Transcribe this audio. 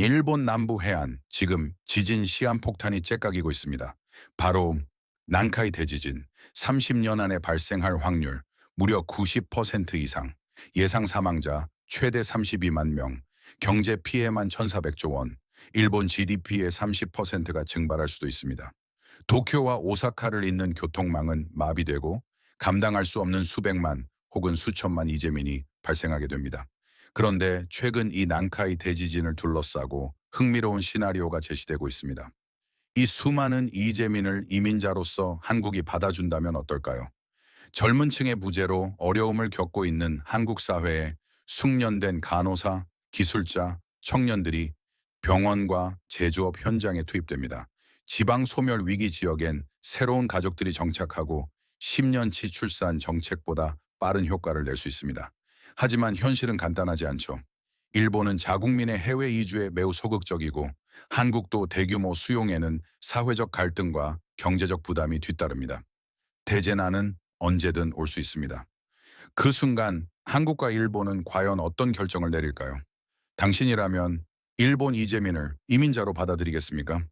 일본 남부 해안 지금 지진 시한폭탄이 째깍이고 있습니다. 바로 난카이 대지진 30년 안에 발생할 확률 무려 90% 이상 예상 사망자 최대 32만 명 경제 피해만 1,400조 원 일본 GDP의 30%가 증발할 수도 있습니다. 도쿄와 오사카를 잇는 교통망은 마비되고 감당할 수 없는 수백만 혹은 수천만 이재민이 발생하게 됩니다. 그런데 최근 이 난카이 대지진을 둘러싸고 흥미로운 시나리오가 제시되고 있습니다. 이 수많은 이재민을 이민자로서 한국이 받아준다면 어떨까요? 젊은 층의 부재로 어려움을 겪고 있는 한국 사회에 숙련된 간호사, 기술자, 청년들이 병원과 제조업 현장에 투입됩니다. 지방 소멸 위기 지역엔 새로운 가족들이 정착하고 10년치 출산 정책보다 빠른 효과를 낼 수 있습니다. 하지만 현실은 간단하지 않죠. 일본은 자국민의 해외 이주에 매우 소극적이고 한국도 대규모 수용에는 사회적 갈등과 경제적 부담이 뒤따릅니다. 대재난은 언제든 올 수 있습니다. 그 순간 한국과 일본은 과연 어떤 결정을 내릴까요? 당신이라면 일본 이재민을 이민자로 받아들이겠습니까?